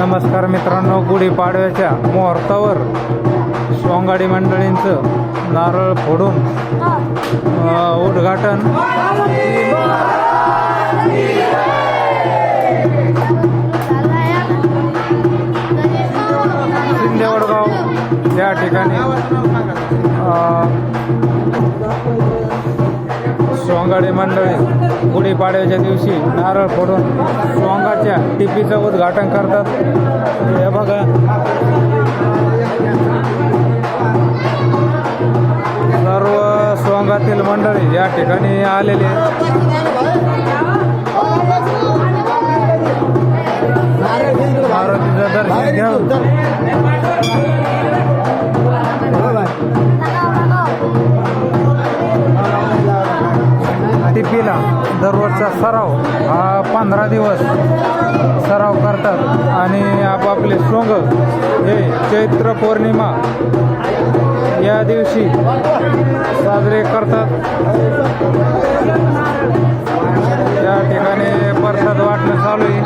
नमस्कार मित्रांनो गुढीपाडव्याच्या मुहूर्तावर सोंगाडी मंडळींचं नारळ फोडून उद्घाटन. शिंदेवडगाव या ठिकाणी सोंगाडी मंडळी गुढीपाडव्याच्या दिवशी नारळ फोडून सोंगाच्या टिपीचं उद्घाटन करतात. हे बघा. सर्व सोंगातील मंडळी या ठिकाणी आलेले आहेत. दर्शन घेऊन. दररोजचा सराव हा पंधरा दिवस सराव करतात. आणि आपापले सोंग हे चैत्र पौर्णिमा या दिवशी साजरे करतात. या ठिकाणी प्रसाद वाटणं चालू आहे.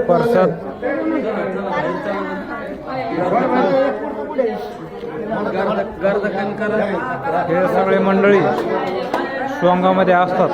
प्रसाद. हे सगळे मंडळी सोंगामध्ये असतात.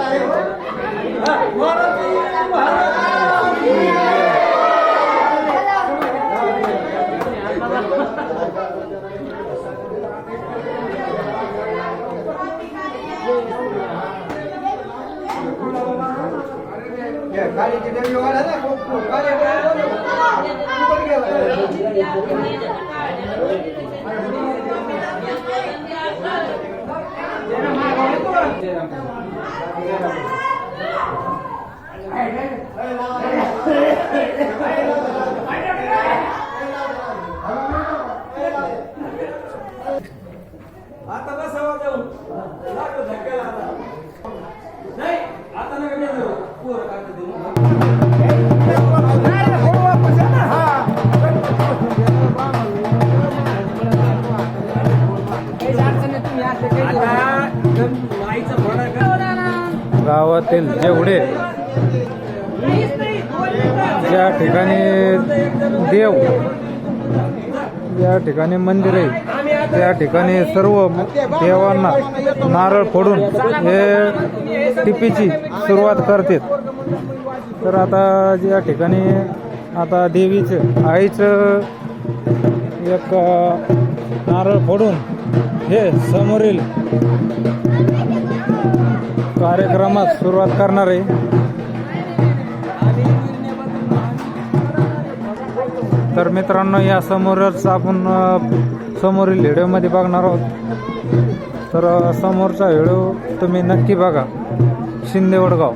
आता बसावा जाऊन लागतो धक्क्याला आता नाही आता नका मी जाऊ पोरं आता गावातील जेवढे ज्या ठिकाणी देव या ठिकाणी मंदिर आहे त्या ठिकाणी सर्व देवांना नारळ फोडून हे टिपीची सुरुवात करतात. तर आता या ठिकाणी आता देवीचं आईचं एक नारळ फोडून हे समोरील कार्यक्रमात सुरुवात करणार आहे. तर मित्रांनो या समोरच आपण समोरील व्हिडिओमध्ये बघणार आहोत. तर समोरचा व्हिडिओ तुम्ही नक्की बघा. शिंदे वडगाव.